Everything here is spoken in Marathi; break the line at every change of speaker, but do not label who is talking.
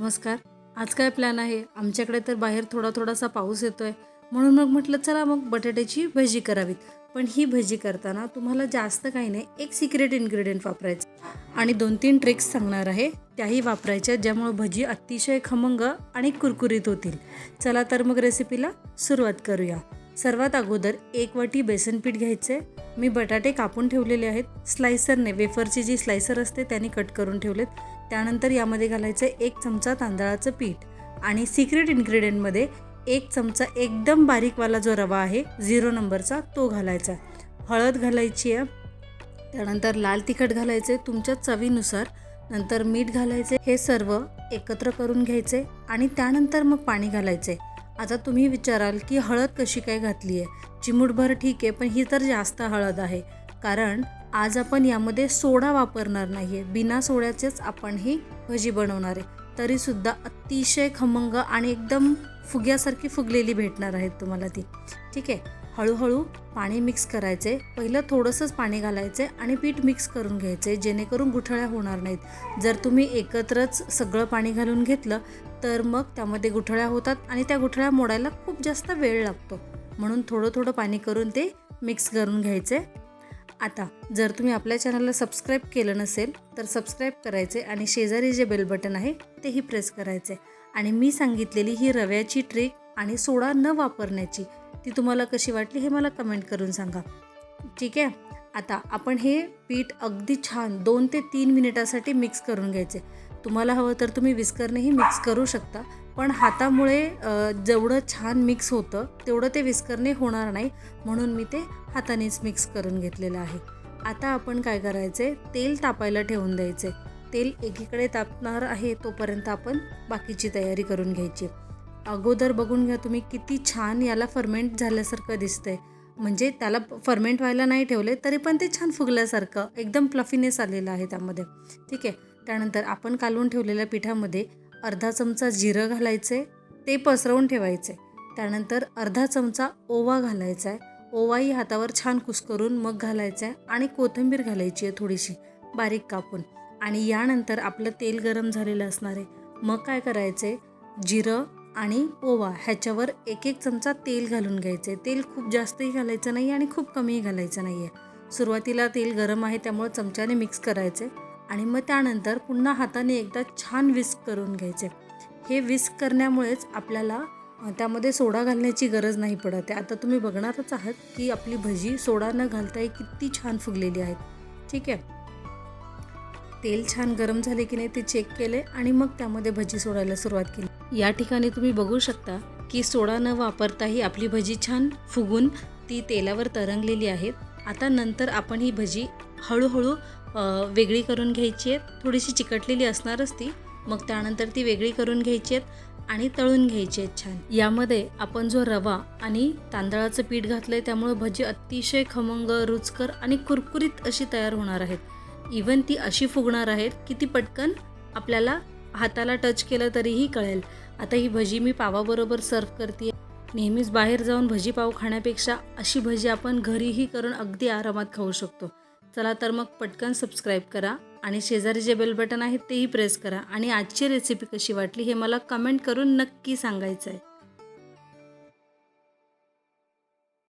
नमस्कार. आज काय प्लॅन आहे? आमच्याकडे तर बाहेर थोडा थोडासा पाऊस येतो आहे म्हणून मग म्हटलं चला मग बटाट्याची भजी करावीत. पण ही भजी करताना तुम्हाला जास्त काही नाही एक सिक्रेट इन्ग्रेडियंट वापरायचं. आणि दोन तीन ट्रिक्स सांगणार आहे. त्याही वापरायच्या ज्यामुळे भजी अतिशय खमंग आणि कुरकुरीत होतील. चला तर मग रेसिपीला सुरुवात करूया. सर्वात अगोदर एक वाटी बेसन पीठ घ्यायचे मी बटाटे कापून ठेवलेले आहेत. स्लायसरने वेफरची जी स्लायसर असते त्याने कट करून ठेवलेत. त्यानंतर यामध्ये घालायचं एक चमचा तांदळाचं पीठ आणि सिक्रेट इन्ग्रेडियंटमध्ये एक चमचा एकदम बारीकवाला जो रवा आहे झिरो नंबरचा तो घालायचा. हळद घालायची आहे. त्यानंतर लाल तिखट घालायचे तुमच्या चवीनुसार. नंतर मीठ घालायचे हे सर्व एकत्र करून घ्यायचे आणि त्यानंतर मग पाणी घालायचे आता तुम्ही विचाराल की हळद कशी काय घातली आहे चिमूटभर ठीक आहे पण ही तर जास्त हळद आहे. कारण आज आपण यामध्ये सोडा वापरणार नाही आहे बिना सोड्याचेच आपण ही भजी बनवणार आहे. तरीसुद्धा अतिशय खमंग आणि एकदम फुग्यासारखी फुगलेली भेटणार आहेत तुम्हाला ती. ठीक आहे? हळूहळू पाणी मिक्स करायचे. पहिलं थोडंसंच पाणी घालायचे आणि पीठ मिक्स करून घ्यायचे जेणेकरून गुठळ्या होणार नाहीत. जर तुम्ही एकत्रच सगळं पाणी घालून घेतलं तर मग त्यामध्ये गुठळ्या होतात आणि त्या गुठळ्या मोडायला खूप जास्त वेळ लागतो. म्हणून थोडं थोडं पाणी करून ते मिक्स करून घ्यायचे. आता जर तुम्ही आपल्या चॅनलला सबस्क्राईब केलं नसेल तर सबस्क्राईब करायचे आणि शेजारी जे बेल बटन आहे तेही प्रेस करायचे. आणि मी सांगितलेली ही रव्याची ट्रिक आणि सोडा न वापरण्याची ती तुम्हाला कशी वाटली हे मला कमेंट करून सांगा. ठीक आहे? आता आपण हे पीठ अगदी छान दोन ते तीन मिनिटासाठी मिक्स करून घ्यायचे. तुम्हाला हवं तर तुम्ही विस्करनेही मिक्स करू शकता. पण हातामुळे जेवढं छान मिक्स होतं तेवढं ते विस्करने होणार नाही. म्हणून मी ते हातानेच मिक्स करून घेतलेलं आहे. आता आपण काय करायचे तेल तापायला ठेवून द्यायचे तेल एकीकडे तापणार आहे तोपर्यंत आपण बाकीची तयारी करून घ्यायची. अगोदर बघून घ्या तुम्ही किती छान याला फर्मेंट झाल्यासारखं दिसतंय. म्हणजे त्याला फर्मेंट व्हायला नाही ठेवले तरी पण ते छान फुगल्यासारखं एकदम प्लफीनेस आलेलं आहे त्यामध्ये. ठीक आहे? त्यानंतर आपण कालवून ठेवलेल्या पिठामध्ये अर्धा चमचा जिरं घालायचे ते पसरवून ठेवायचे. त्यानंतर अर्धा चमचा ओवा घालायचा आहे. ओवाही हातावर छान कुस्करून मग घालायचा आहे आणि कोथिंबीर घालायची आहे थोडीशी बारीक कापून. आणि यानंतर आपलं तेल गरम झालेलं असणार आहे. मग काय करायचे जिरं आणि ओवा ह्याच्यावर एक एक चमचा तेल घालून घ्यायचे तेल खूप जास्तही घालायचं नाही आणि खूप कमीही घालायचं नाही आहे सुरुवातीला तेल गरम आहे त्यामुळे चमच्याने मिक्स करायचे आणि मग त्यानंतर पुन्हा हाताने एकदा छान विस्क करून घ्यायचे. हे विस्क करण्यामुळेच आपल्याला त्यामध्ये सोडा घालण्याची गरज नाही पडत आहे. आता तुम्ही बघणारच आहात की आपली भजी सोडा न घालताही किती छान फुगलेली आहेत ठीक आहे? तेल छान गरम झाले की नाही ते चेक केले आणि मग त्यामध्ये भजी सोडायला सुरुवात केली. या ठिकाणी तुम्ही बघू शकता की सोडा न वापरताही आपली भजी छान फुगून ती तेलावर तरंगलेली आहे. आता नंतर आपण ही भजी हळूहळू वेगळी करून घ्यायची आहेत. थोडीशी चिकटलेली असणारच ती. मग त्यानंतर ती वेगळी करून घ्यायची आहेत आणि तळून घ्यायची आहेत छान. यामध्ये आपण जो रवा आणि तांदळाचं पीठ घातलं आहे त्यामुळे भजी अतिशय खमंग रुचकर आणि कुरकुरीत अशी तयार होणार आहेत. इवन ती अशी फुगणार आहेत की ती पटकन आपल्याला हाताला टच केलं तरीही कळेल. आता ही भजी मी पावाबरोबर सर्व करते नेहमीच बाहेर जाऊन भजी पाव खाण्यापेक्षा अशी भजी आपण घरीही करून अगदी आरामात खाऊ शकतो. चला तर मग पटकन सबस्क्राईब करा आणि शेजारी जे बेल बटन आहे तेही प्रेस करा. आणि आजची रेसिपी कशी वाटली हे मला कमेंट करून नक्की सांगायचं आहे